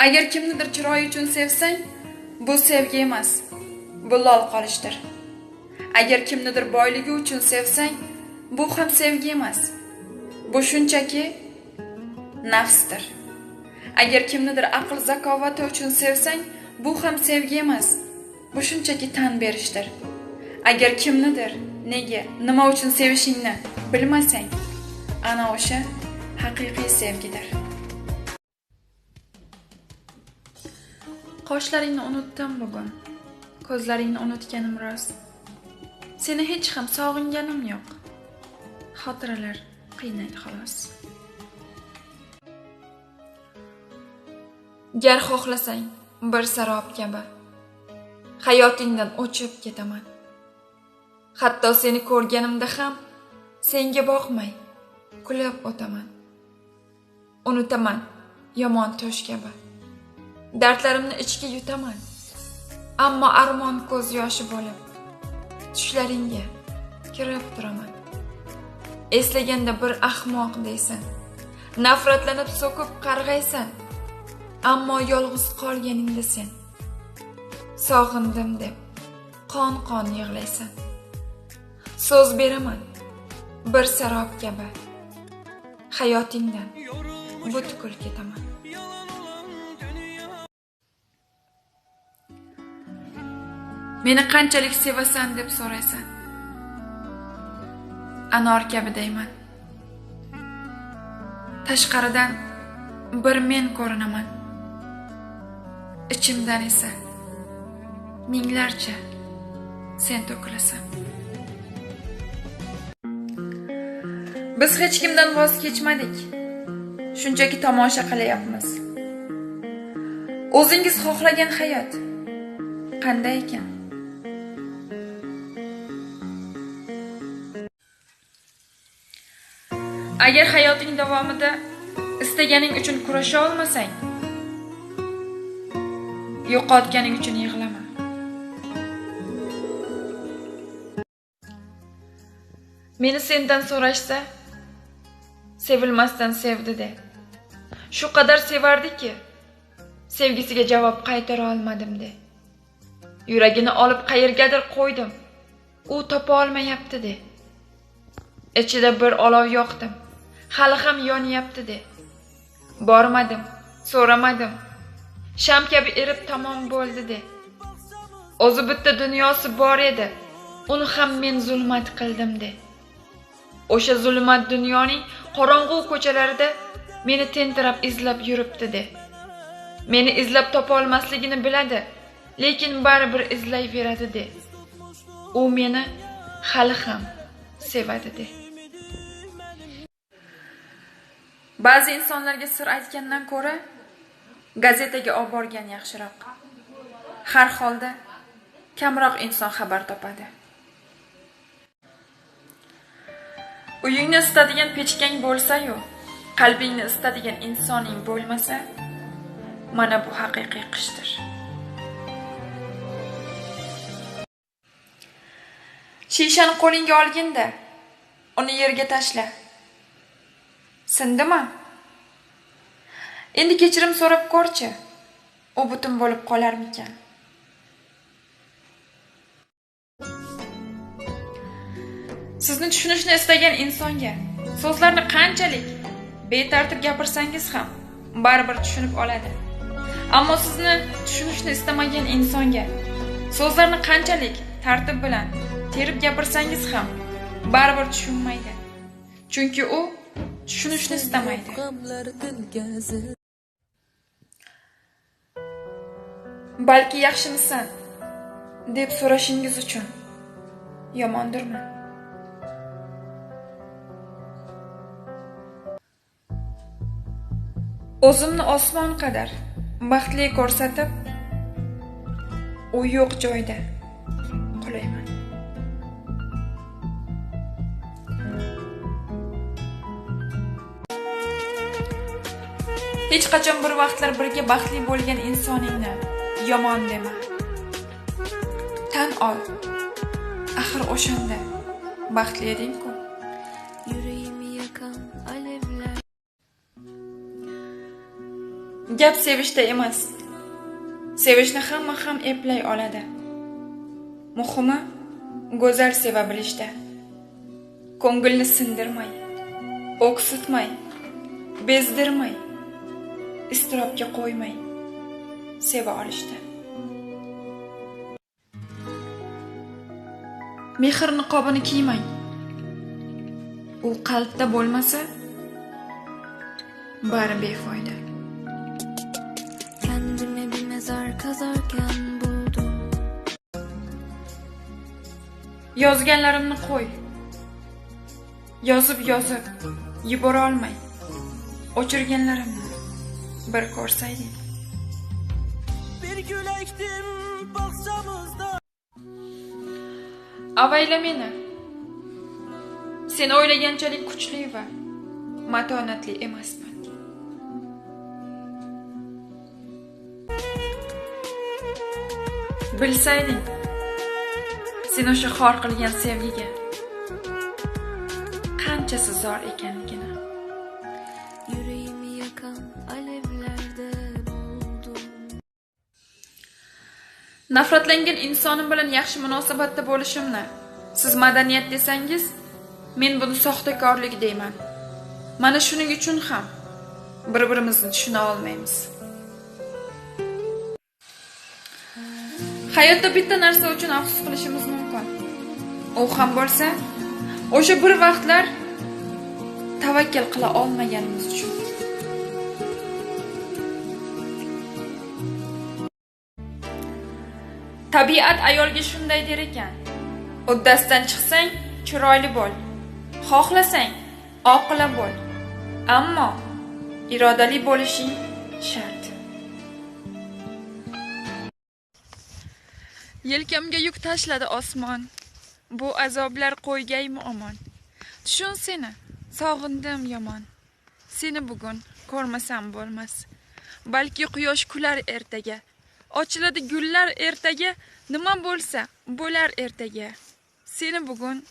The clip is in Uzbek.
agar kimnidir chiroyi uchun sevsang bu sevgi emas bu lol qolishdir. Agar kimnidir boyligi uchun sevsang bu ham sevgi emas bu shunchaki nafsdir. Agar kimnidir aql zakovati uchun sevsang bu ham sevgi emas bu shunchaki tan berishdir. Agar kimnidir nega nima uchun sevishingni bilmasang ana o'sha haqiqiy sevgidir. Qoshlaringni unutdim bugun. Ko'zlaringni unutganim rost. Seni hech ham sog'inganim yo'q. Xotiralar qiynaydi xolos. Gar xohlasang bir sarob kabi. Hayotingdan o'chib ketaman. Hatto seni ko'rganimda ham senga boqmay kulib o'taman. Unutaman yomon tush kabi. Dardlarimni ichga yutaman. Ammo armon ko'z yoshi bo'lib tushlaringga kirib turaman. Eslaganda bir ahmoq deysan. Nafratlanib so'kib qarg'aysan. Ammo yolg'iz qolganingda sen. Sog'indim deb qon qon yig'laysan. So'z beraman bir sarob kabi. Hayotingdan butkul ketaman. Meni qanchalik sevasan deb so'raysan. Anor kabi deyman tashqaridan bir men ko'rinaman. Ichimdan esa minglarcha sen to'kilasan. Biz hech kimdan voz kechmadik. Shunchaki tomosha qilyapmiz. O'zingiz xohlagan hayot qanday ekan? Agar hayoting davomida istaganing uchun kurasha olmasang yo'qotganing uchun yig'lama. Meni sendan so'rashsa sevilmasdan sevdi de. Shu qadar sevardiki sevgisiga javob qaytara olmadim de. Yuragini olib qayergadir qo'ydim. U topa olmayapti de. Ichida bir olov yoqdim. Hali ham yonyapti de. Bormadim so'ramadim. Sham kabi erib tamom bo'ldi de. O'zi bitta dunyosi bor edi. Uni ham men zulmat qildim de. O'sha zulmat dunyoning qorong'u ko'chalarida meni tentirab izlab yuribdi de. Meni izlab topolmasligini biladi lekin baribir izlayveradi de. U meni hali ham sevadi de. Ba'zi insonlarga sir aytgandan ko'ra gazetaga olib borgan yaxshiroq har holda kamroq inson xabar topadi uyingni isitadigan pechkang bo'lsa-yu, qalbingni isitadigan insoning bo'lmasa, mana bu haqiqiy qishdir. Shishani qo'lingga olginda, uni yerga tashla. Sindimi? Endi kechirim so'rab ko'rchi. U butun bo'lib qolarmikan? Sizni tushunishni istagan insonga so'zlarni qanchalik betartib gapirsangiz ham baribir tushunib oladi. Ammo sizni tushunishni istamagan insonga so'zlarni qanchalik tartib bilan terib gapirsangiz ham baribir tushunmaydi. Chunki u tushunishni istamaydi. Balki yaxshimisan deb so'rashingiz uchun yomondirman. O'zimni osmon qadar baxtli ko'rsatib, u yo'q joyda Hech qachon bir vaqtlar birga baxtli bo'lgan insoningni yomon dema. Tan ol. Axir o'shanda baxtli eding-ku. Gap sevishda emas. Sevishni hamma ham eplay oladi. Muhimi go'zal seva bilishda. Ko'ngilni sindirmay, o'ksitmay, bezdirmay, iztirobga qo'ymay seva olishda. Mehr niqobini kiymang. U qalbda bo'lmasa, bari befoyda. Bir mezar buldum Yozganlarimni qo'y. Yozib yozib yubora olmay. O'chirganlarimni bir ko'rsaydik. Bir gül ektim bahçamızda Avayla meni. Sen o'ylaganchalik kuchli va matonatli emasman. Bilsayding, sen o'sha xor qilgan sevgiga qanchasi zor ekanligini. Yakan alevlerde buldum Nafratlangan insonim bilan yaxshi munosabatda bo'lishimni siz madaniyat desangiz, men buni soxtakorlik deyman. Mana shuning uchun ham bir-birimizni tushuna olmaymiz. Hayotda bitta narsa uchun afsus qilishimiz mumkin. U ham bo'lsa, o'sha bir vaqtlar tavakkal qila olmaganimiz uchun. Tabiat ayolga shunday der ekan. Uddasidan chiqsang, chiroyli bo'l. Xohlasang, oqila bo'l. Ammo irodali bo'lishing shart. Yelkamga yuk tashladi osmon. Bu azoblar qo'ygaymi omon. Tushun seni, sog'indim yomon. Seni bugun ko'rmasam bo'lmas. Balki quyosh kular ertaga. Ochiladi gullar ertaga, nima bo'lsa bo'lar ertaga. Seni bugun